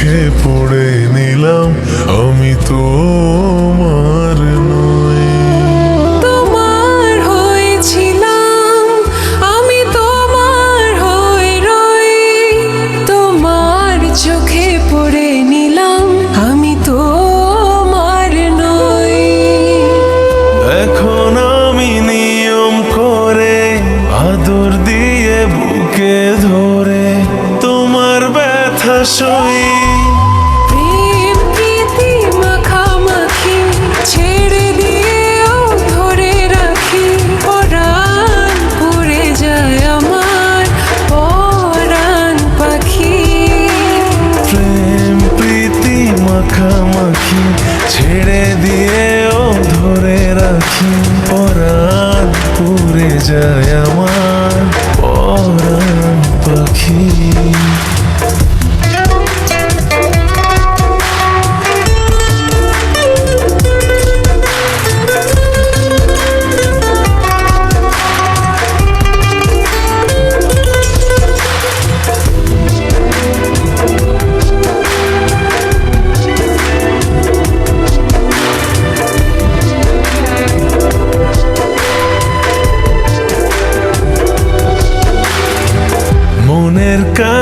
que por মাখা প্রেম প্রীতি মাখামাখি ছেড়ে দিয়েও ধরে রাখি। যায় আমার পাখি। প্রেম প্রীতি মাখামাখি ছেড়ে দিয়েও ধরে রাখি। পরাণ পুরে যায় আমার।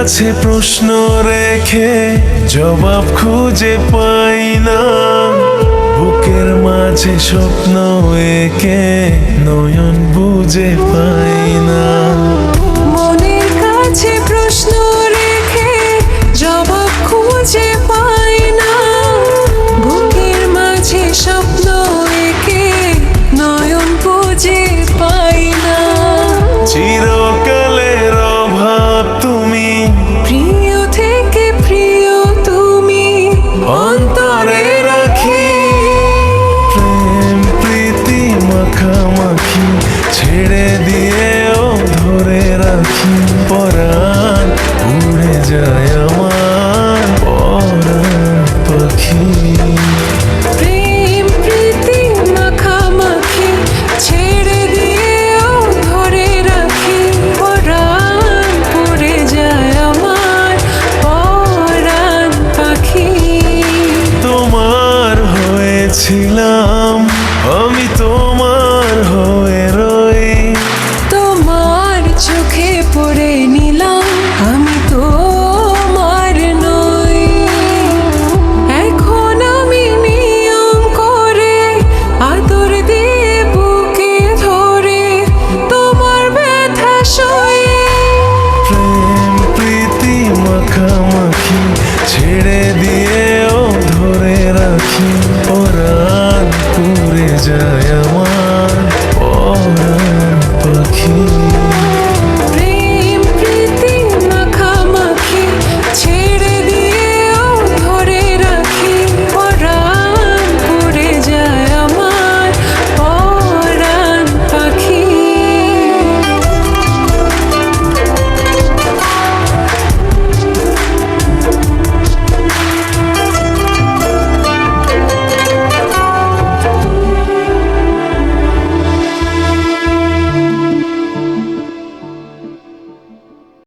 কাছে প্রশ্ন রেখে জবাব খুঁজে পাই না। বুকের মাঝে স্বপ্ন একে নয়ন বুঝে পাই না। মনের কাছে প্রশ্ন রেখে জবাব খুঁজে পাই না। বুকের মাঝে স্বপ্ন এঁকে নয়ন বুঝে পাই না। চিরকালের দিয়েও ধরে রাখি পরাণ উড়ে যায় আমার পরাণ পাখি। প্রেম পরাণ পুরে যায়